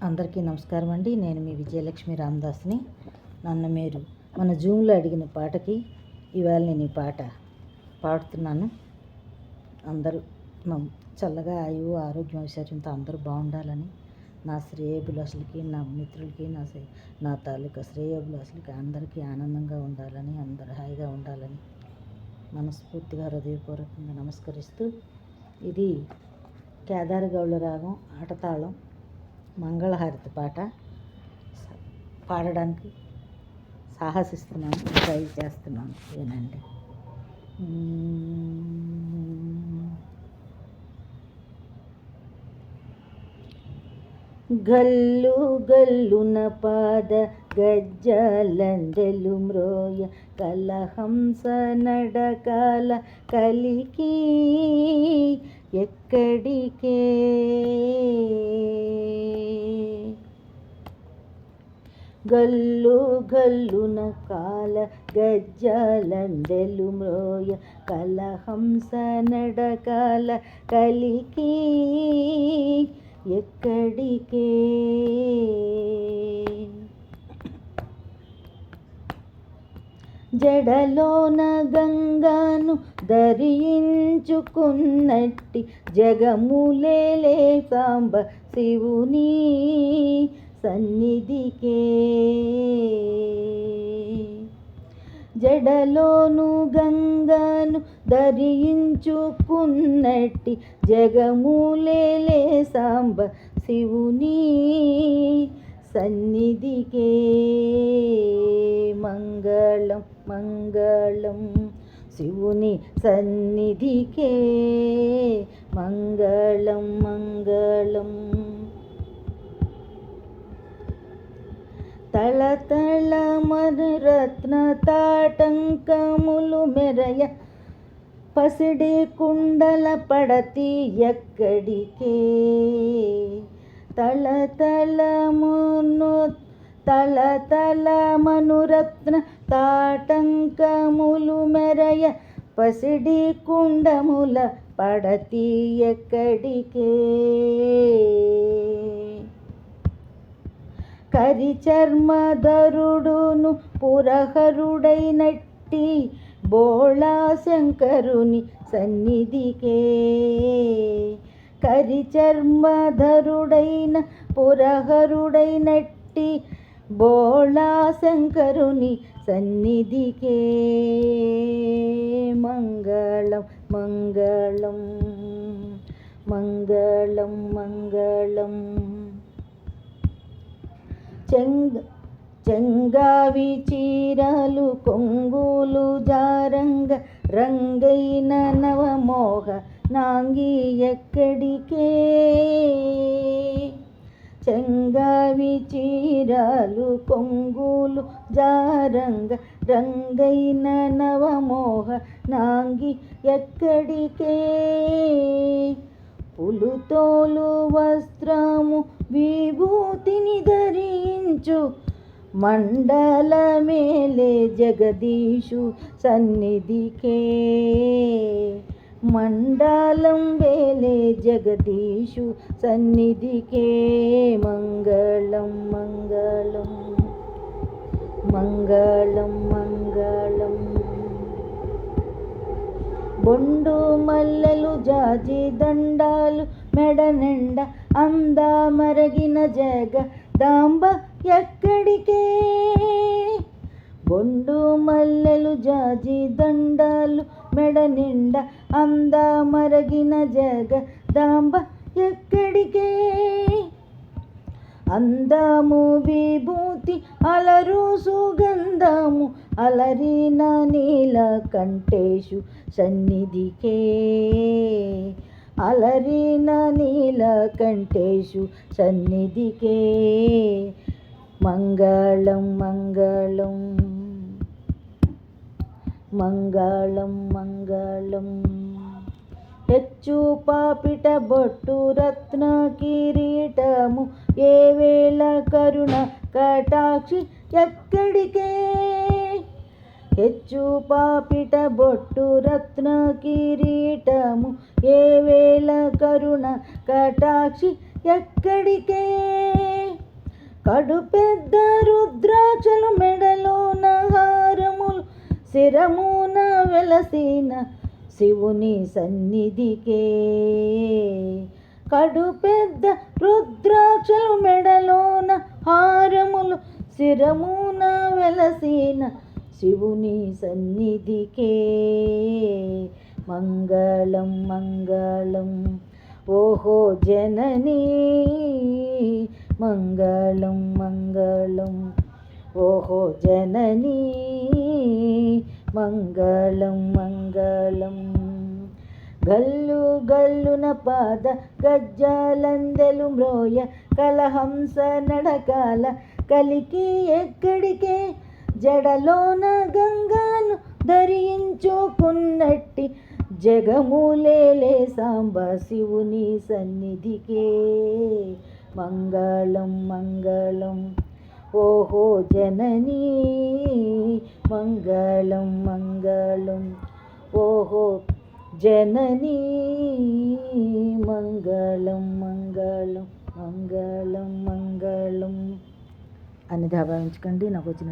అందరికీ నమస్కారం అండి. నేను మీ విజయలక్ష్మి రామదాస్ని. నన్ను మీరు మన జూమ్లో అడిగిన పాటకి ఇవాళ నేను ఈ పాట పాడుతున్నాను. అందరూ చల్లగా ఆయువు ఆరోగ్యం ఐశ్వర్యంతో అందరూ బాగుండాలని నా శ్రేయభిలాషులకి నా మిత్రులకి నా నా తాలూకా శ్రేయభిలాషులకి అందరికీ ఆనందంగా ఉండాలని అందరూ హాయిగా ఉండాలని మనస్ఫూర్తిగా హృదయపూర్వకంగా నమస్కరిస్తూ ఇది కేదారగౌళ రాగం ఆటతాళం. మంగళహారతి పాట పాడడానికి సాహసిస్తున్నాను ట్రై చేస్తున్నాను ఏనండి గల్లు గల్లున పాద గజ్జలందెలు మ్రోయ కలహంస నడకాల కలికి ఎక్కడికే గల్లు గల్లున కాల గజ్జలందెలు మ్రోయ కలహంస నడకాల కలికి ఎక్కడికే? జడలోన గంగాను ధరించుకున్నట్టి జగములే సాంబ శివుని సన్నిధికే. జడలోను గంగను ధరించుకున్నట్టి జగములేలే సాంబ శివుని సన్నిధికే. మంగళం మంగళం శివుని సన్నిధికే. మంగళం మంగళం తళతళ మరరత్న తాటంకములు మెరయ పసిడి కుండల పడతి ఎక్కడికే? తళతళ మును తళతళ మనురత్న తాటంకములు మెరయ పసిడి కుండముల పడతి ఎక్కడికే? కరిచర్మధరుడును పురహరుడైనట్టి బోళా శంకరుని సన్నిధికే. కరిచర్మధరుడైన పురహరుడైనట్టి బోళా శంకరుని సన్నిధికే. మంగళం మంగళం మంగళం మంగళం. చెంగ చెంగావి చీరలు కొంగులు జారంగ రంగైన నవమోహ నాంగి ఎక్కడికే? చెంగావి చీరలు కొంగులు జారంగ రంగైన నవమోహ నాంగి ఎక్కడికే? పులుతోలు వస్త్రము విభూతిని ధరించు మండల మేలే జగదీషు సన్నిధికే. మండలం వేలే జగదీషు సన్నిధికే. మంగళం మంగళం మంగళం మంగళం. బొండు మల్లెలు జాజి దండాలు మెడ నిండా అందా మరగిన జగ దాంబ ఎక్కడికే? బొండు మల్లెలు జాజి దండాలు మెడ నిండ అందా మరగిన జగ దాంబ ఎక్కడికే? అందము విభూతి అలరు సుగంధము అలరిన నీల కంటేషు సన్నిధికే. అలరిన నీలకంఠేషు సన్నిధికే మంగళం మంగళం మంగళం మంగళం ಹೆಚ್ಚು ಪಾಪಿಟ ಬೊಟ್ಟು ರತ್ನ ಕಿರೀಟಮು ಏ ವೇಳ ಕರುಣ ಕಟಾಕ್ಷಿ ಎಕ್ಕಡಿಕೆ ఎచ్చు పాపిట బొట్టు రత్న కిరీటము. ఏ వేళ కరుణ కటాక్షి ఎక్కడికే? కడు పెద్ద రుద్రాచలు మెడలోన హారములు. శిరమున వెలసిన శివుని సన్నిధికే. కడు పెద్ద రుద్రాచలు మెడలోన హారములు. శిరమున వెలసిన శివుని సన్నిధికే. మంగళం మంగళం ఓహో జననీ. మంగళం మంగళం ఓహో జననీ. మంగళం మంగళం గల్లు గల్లున పాద గజ్జాలందెలు మ్రోయ కలహంస నడకాల కలికి ఎక్కడికే జడలోన గంగాను ధరించుకున్నట్టి జగములేలే సాంబ శివుని సన్నిధికే. మంగళం మంగళం ఓహో జననీ మంగళం మంగళం ఓహో జననీ మంగళం మంగళం మంగళం మంగళం. అని భావించకండి నాకు వచ్చిన